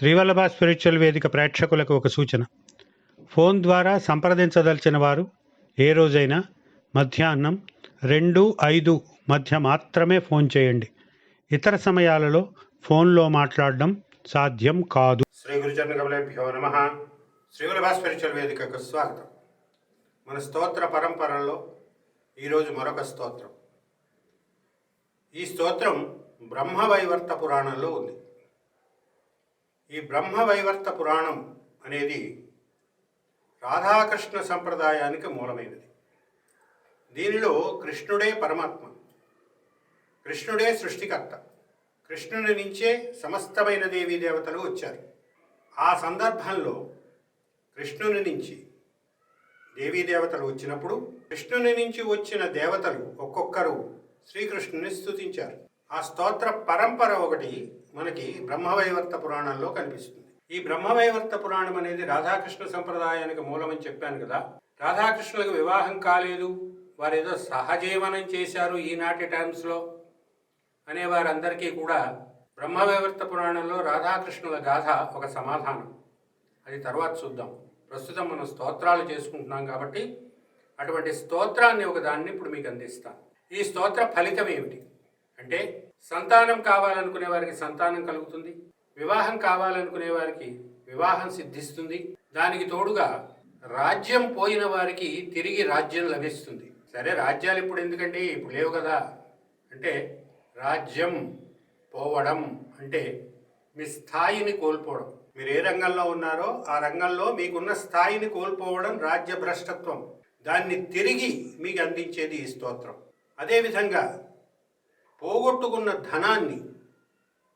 Srivallabha spiritual వేదిక ప్రేక్షకులకు ఒక సూచన. ఫోన్ ద్వారా సంప్రదించదలిచిన వారు ఏ రోజైనా మధ్యాహ్నం రెండు ఐదు మధ్య మాత్రమే ఫోన్ చేయండి. ఇతర సమయాలలో ఫోన్లో మాట్లాడడం సాధ్యం కాదు. శ్రీ గురుచరణ కమలేభ్యో నమ. శ్రీవల్లభ స్పిరిచువల్ వేదికకు స్వాగతం. మన స్తోత్ర పరంపరలో ఈరోజు మరొక స్తోత్రం. ఈ స్తోత్రం బ్రహ్మవైవర్త పురాణంలో ఉంది. ఈ బ్రహ్మవైవర్త పురాణం అనేది రాధాకృష్ణ సంప్రదాయానికి మూలమైనది. దీనిలో కృష్ణుడే పరమాత్మ కృష్ణుడే సృష్టికర్త కృష్ణుని నుంచే సమస్తమైన దేవీ దేవతలు వచ్చారు. ఆ సందర్భంలో కృష్ణుని నుంచి దేవీ దేవతలు వచ్చినప్పుడు కృష్ణుని నుంచి వచ్చిన దేవతలు ఒక్కొక్కరు శ్రీకృష్ణుని స్థుతించారు ఆ స్తోత్ర పరంపర ఒకటి మనకి బ్రహ్మవైవర్త పురాణంలో కనిపిస్తుంది. ఈ బ్రహ్మవైవర్త పురాణం అనేది రాధాకృష్ణ సంప్రదాయానికి మూలమని చెప్పాను కదా. రాధాకృష్ణులకు వివాహం కాలేదు. వారు ఏదో సహజీవనం చేశారు ఈనాటి టైమ్స్లో అనే వారందరికీ కూడా బ్రహ్మవైవర్త పురాణంలో రాధాకృష్ణుల గాథ ఒక సమాధానం. అది తర్వాత చూద్దాం. ప్రస్తుతం మనం స్తోత్రాలు చేసుకుంటున్నాం కాబట్టి అటువంటి స్తోత్రాన్ని ఒక దాన్ని ఇప్పుడు మీకు అందిస్తాను. ఈ స్తోత్ర ఫలితం ఏమిటి? అంటే సంతానం కావాలనుకునే వారికి సంతానం కలుగుతుంది వివాహం కావాలనుకునే వారికి వివాహం సిద్ధిస్తుంది దానికి తోడుగా రాజ్యం పోయిన వారికి తిరిగి రాజ్యం లభిస్తుంది. సరే రాజ్యాలు ఇప్పుడు ఎందుకంటే ఇప్పుడు లేవు కదా? అంటే రాజ్యం పోవడం అంటే మీ స్థాయిని కోల్పోవడం. మీరు ఏ రంగంలో ఉన్నారో ఆ రంగంలో మీకున్న స్థాయిని కోల్పోవడం రాజ్య భ్రష్టత్వం. దాన్ని తిరిగి మీకు అందించేది ఈ స్తోత్రం. అదేవిధంగా పోగొట్టుకున్న ధనాన్ని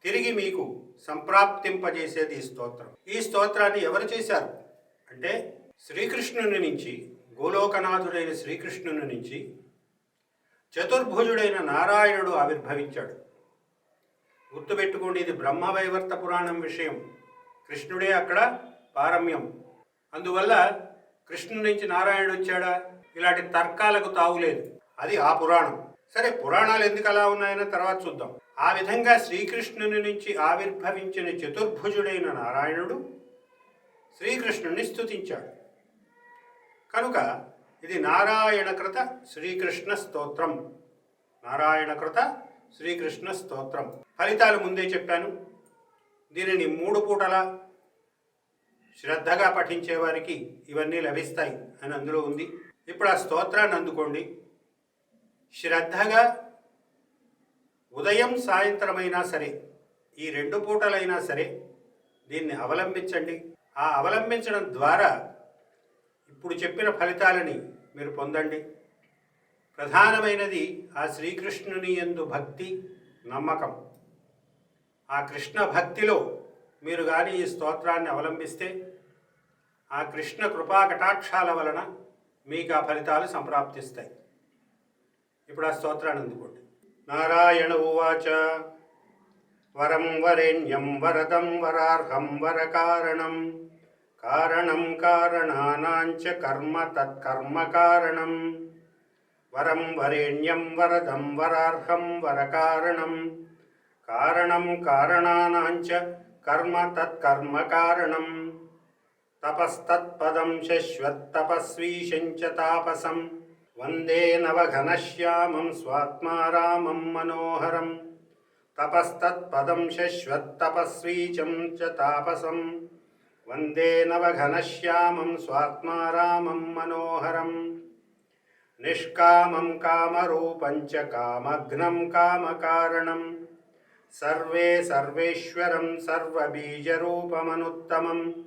తిరిగి మీకు సంప్రాప్తింపజేసేది ఈ స్తోత్రం. ఈ స్తోత్రాన్ని ఎవరు చేశారు? అంటే శ్రీకృష్ణుని నుంచి గోలోకనాథుడైన శ్రీకృష్ణుని నుంచి చతుర్భుజుడైన నారాయణుడు ఆవిర్భవించాడు. గుర్తుపెట్టుకోండి ఇది బ్రహ్మవైవర్త పురాణం విషయం. కృష్ణుడే అక్కడ పారమ్యం. అందువల్ల కృష్ణుడి నుంచి నారాయణుడు వచ్చాడా? ఇలాంటి తర్కాలకు తావులేదు. అది ఆ పురాణం. సరే పురాణాలు ఎందుకు అలా ఉన్నాయని తర్వాత చూద్దాం. ఆ విధంగా శ్రీకృష్ణుని నుంచి ఆవిర్భవించిన చతుర్భుజుడైన నారాయణుడు శ్రీకృష్ణుని స్థుతించాడు కనుక ఇది నారాయణకృత శ్రీకృష్ణ స్తోత్రం. నారాయణకృత శ్రీకృష్ణ స్తోత్రం. ఫలితాలు ముందే చెప్పాను. దీనిని మూడు పూటల శ్రద్ధగా పఠించేవారికి ఇవన్నీ లభిస్తాయి అని అందులో ఉంది. ఇప్పుడు ఆ స్తోత్రాన్ని అందుకోండి. శ్రద్ధగా ఉదయం సాయంత్రమైనా సరే ఈ రెండు పూటలైనా సరే దీన్ని అవలంబించండి. ఆ అవలంబించడం ద్వారా ఇప్పుడు చెప్పిన ఫలితాలని మీరు పొందండి. ప్రధానమైనది ఆ శ్రీకృష్ణుని యందు భక్తి నమ్మకం. ఆ కృష్ణ భక్తిలో మీరు కానీ ఈ స్తోత్రాన్ని అవలంబిస్తే ఆ కృష్ణ కృపా కటాక్షాల వలన మీకు ఆ ఫలితాలు సంప్రాప్తిస్తాయి. ఇప్పుడు ఆ స్తోత్రాన్ని అందుకోండి. నారాయణ ఉవాచ వరం వరేణ్యం వరదం వరార్హం వరకారణం కారణం కారణానాంచ కర్మ తత్కర్మ కారణం వరం వరేణ్యం వరదం వరార్హం వరకారణం కారణం కారణానాంచ కర్మ తత్కర్మ కారణం తపస్తత్పదం శశ్వత్తపస్వీశం చ తాపసం వందే నవఘనశ్యామం స్వాత్మా రామం మనోహరం. తపస్తత్పదం శశ్వత్తపస్వీచం చ తాపసం. వందే నవఘనశ్యామం స్వాత్మా రామం మనోహరం. నిష్కామం కామరూపం చ కామఘ్నం కామకారణం. సర్వే సర్వేశ్వరం సర్వబీజరూపమనుత్తమం.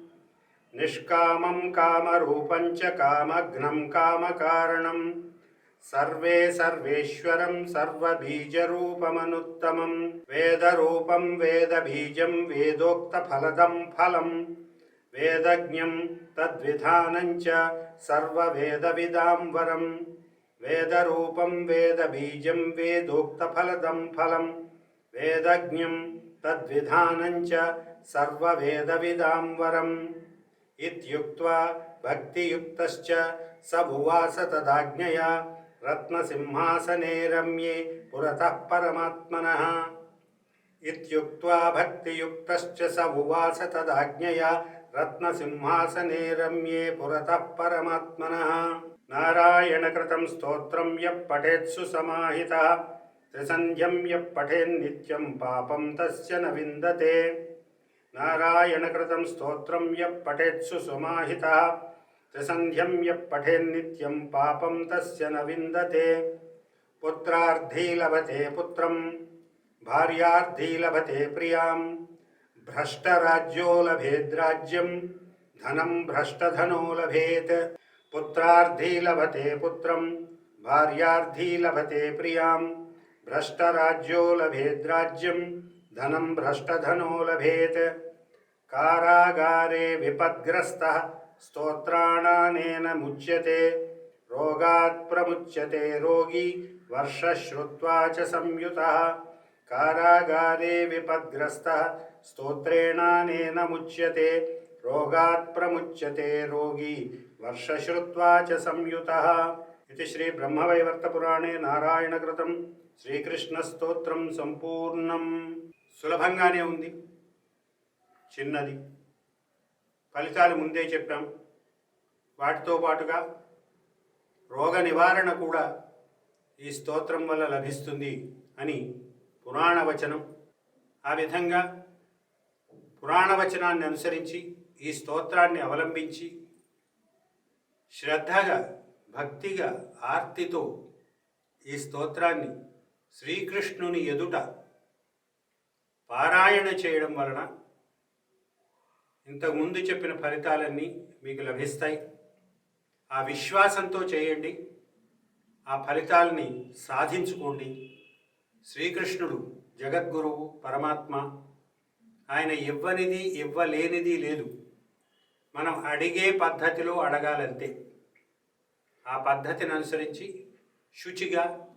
నిష్కామం కామరూపం చ కామఘ్నం కామకారణం. సర్వే సర్వేశ్వరం సర్వబీజరూపమనుత్తమం. వేదరూపం వేదబీజం వేదోక్తఫలదం ఫలం. వేదజ్ఞం తద్విధానం చ సర్వవేదవిదాం వరం. వేదరూపం వేదబీజం వేదోక్తఫలదం ఫలం. వేదజ్ఞం తద్విధానం చ సర్వవేదవిదాం వరం. ఇత్యుక్త్వా భక్తియుక్తశ్చ స ఉవాస తదాజ్ఞయా రత్నసింహాసనే రమ్యే పురతః పరమాత్మనः ఇత్యుక్త్వా భక్తియుక్తశ్చ స ఉవాస తదాజ్ఞయా రత్నసింహాసనే రమ్యే పురతః పరమాత్మనः నారాయణకృతం స్తోత్రం యః పఠేత్సు సమాహితः త్రిసంధ్యం యః పఠేన్నిత్యం పాపం తస్య న విందతే నారాయణకృతం స్తోత్రం యః పఠేత్సు సమాహితः త్రిసంధ్యం యః పఠేన్నిత్యం పాపం తస్య న విందతే పుత్రార్థీ లభతే పుత్రం భార్యార్థీ లభతే ప్రియాం భ్రష్టరాజ్యో లభేద్రాజ్యం ధనం భ్రష్టధనో లభేత్ పుత్రార్థీ లభతే పుత్రం భార్యార్థీ లభతే ప్రియాం భ్రష్టరాజ్యో లభేద్రాజ్యం ధనం భ్రష్టధనో లభేత్ కారాగారే విపద్గ్రస్త స్తోత్రాణానేన ముచ్యతే రోగాత్ ప్రముచ్యతే రోగి వర్షశ్రుత్వా చ సంయుతः. కారాగారే విపద్గ్రస్త స్తోత్రేణానేన ముచ్యతే రోగాత్ ప్రముచ్యతే రోగి వర్షశ్రుత్వా చ సంయుతः. ఇది శ్రీ బ్రహ్మవైవర్తపురాణే నారాయణకృతం. శ్రీకృష్ణస్తోత్రం సంపూర్ణం. సులభంగానే ఉంది. చిన్నది. ఫలితాలు ముందే చెప్పాం. వాటితో పాటుగా రోగ నివారణ కూడా ఈ స్తోత్రం వల్ల లభిస్తుంది అని పురాణ వచనం. ఆ విధంగా పురాణ వచనాన్ని అనుసరించి ఈ స్తోత్రాన్ని అవలంబించి శ్రద్ధగా భక్తిగా ఆర్తితో ఈ స్తోత్రాన్ని శ్రీకృష్ణుని ఎదుట పారాయణ చేయడం వలన ఇంతకుముందు చెప్పిన ఫలితాలన్నీ మీకు లభిస్తాయి. ఆ విశ్వాసంతో చేయండి. ఆ ఫలితాలని సాధించుకోండి. శ్రీకృష్ణుడు జగద్గురువు పరమాత్మ. ఆయన ఇవ్వనిది ఇవ్వలేనిది లేదు. మనం అడిగే పద్ధతిలో అడగాలంతే. ఆ పద్ధతిని అనుసరించి శుచిగా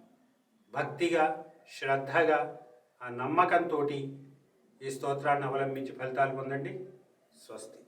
భక్తిగా శ్రద్ధగా ఆ నమ్మకంతో ఈ స్తోత్రాన్ని అవలంబించి ఫలితాలు పొందండి. స్వస్తి.